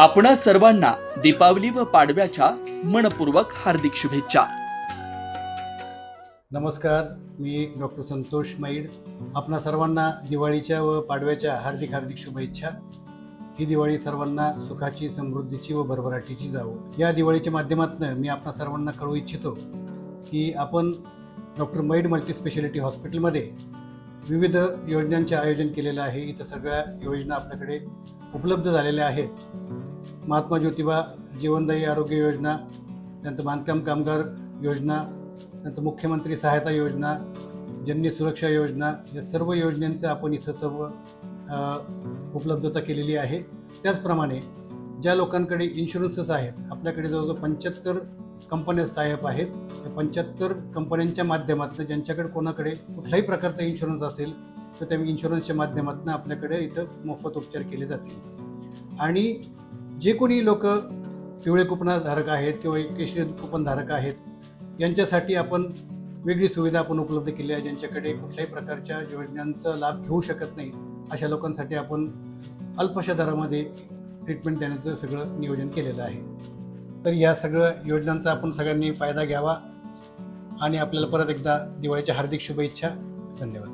आपणा सर्वांना दीपावली व पाडव्याच्या मनपूर्वक हार्दिक शुभेच्छा. नमस्कार मी डॉक्टर संतोष मैड. आपणा सर्वांना दिवाळीच्या व पाडव्याच्या हार्दिक हार्दिक शुभेच्छा. ही दिवाळी सर्वांना सुखाची समृद्धीची व भरभराटीची जावो. या दिवाळीच्या माध्यमातून मी आपणा सर्वांना कळू इच्छितो की आपण डॉक्टर मैड मल्टीस्पेशालिटी हॉस्पिटलमध्ये विविध योजनांचे आयोजन केलेलं आहे. इथं सगळ्या योजना आपल्याकडे उपलब्ध झालेल्या आहेत. महात्मा ज्योतिबा जीवनदायी आरोग्य योजना त्यानंतर बांधकाम कामगार योजना नंतर मुख्यमंत्री सहायता योजना जननी सुरक्षा योजना या सर्व योजनांचं आपण इथं सर्व उपलब्धता केलेली आहे. त्याचप्रमाणे ज्या लोकांकडे इन्शुरन्सेस आहेत आपल्याकडे जवळजवळ पंच्याहत्तर कंपन्याज टायअप आहेत. त्या पंच्याहत्तर कंपन्यांच्या माध्यमातून ज्यांच्याकडे कोणाकडे कुठल्याही प्रकारचा इन्शुरन्स असेल तर त्या इन्शुरन्सच्या माध्यमातून आपल्याकडे इथं मोफत उपचार केले जातील. आणि जे कोणी लोक पिवळे कुपनधारक आहेत किंवा केशरी कुपनधारक आहेत यांच्यासाठी आपण वेगळी सुविधा आपण उपलब्ध केली आहे ज्यांच्याकडे कुठल्याही प्रकारच्या योजनांचा लाभ घेऊ शकत नाही अशा लोकांसाठी आपण अल्पशा दरामध्ये ट्रीटमेंट देण्याचं सगळं नियोजन केलेलं आहे. तर या सगळ्या योजनांचा आपण सगळ्यांनी फायदा घ्यावा आणि आपल्याला परत एकदा दिवाळीच्या हार्दिक शुभेच्छा. धन्यवाद.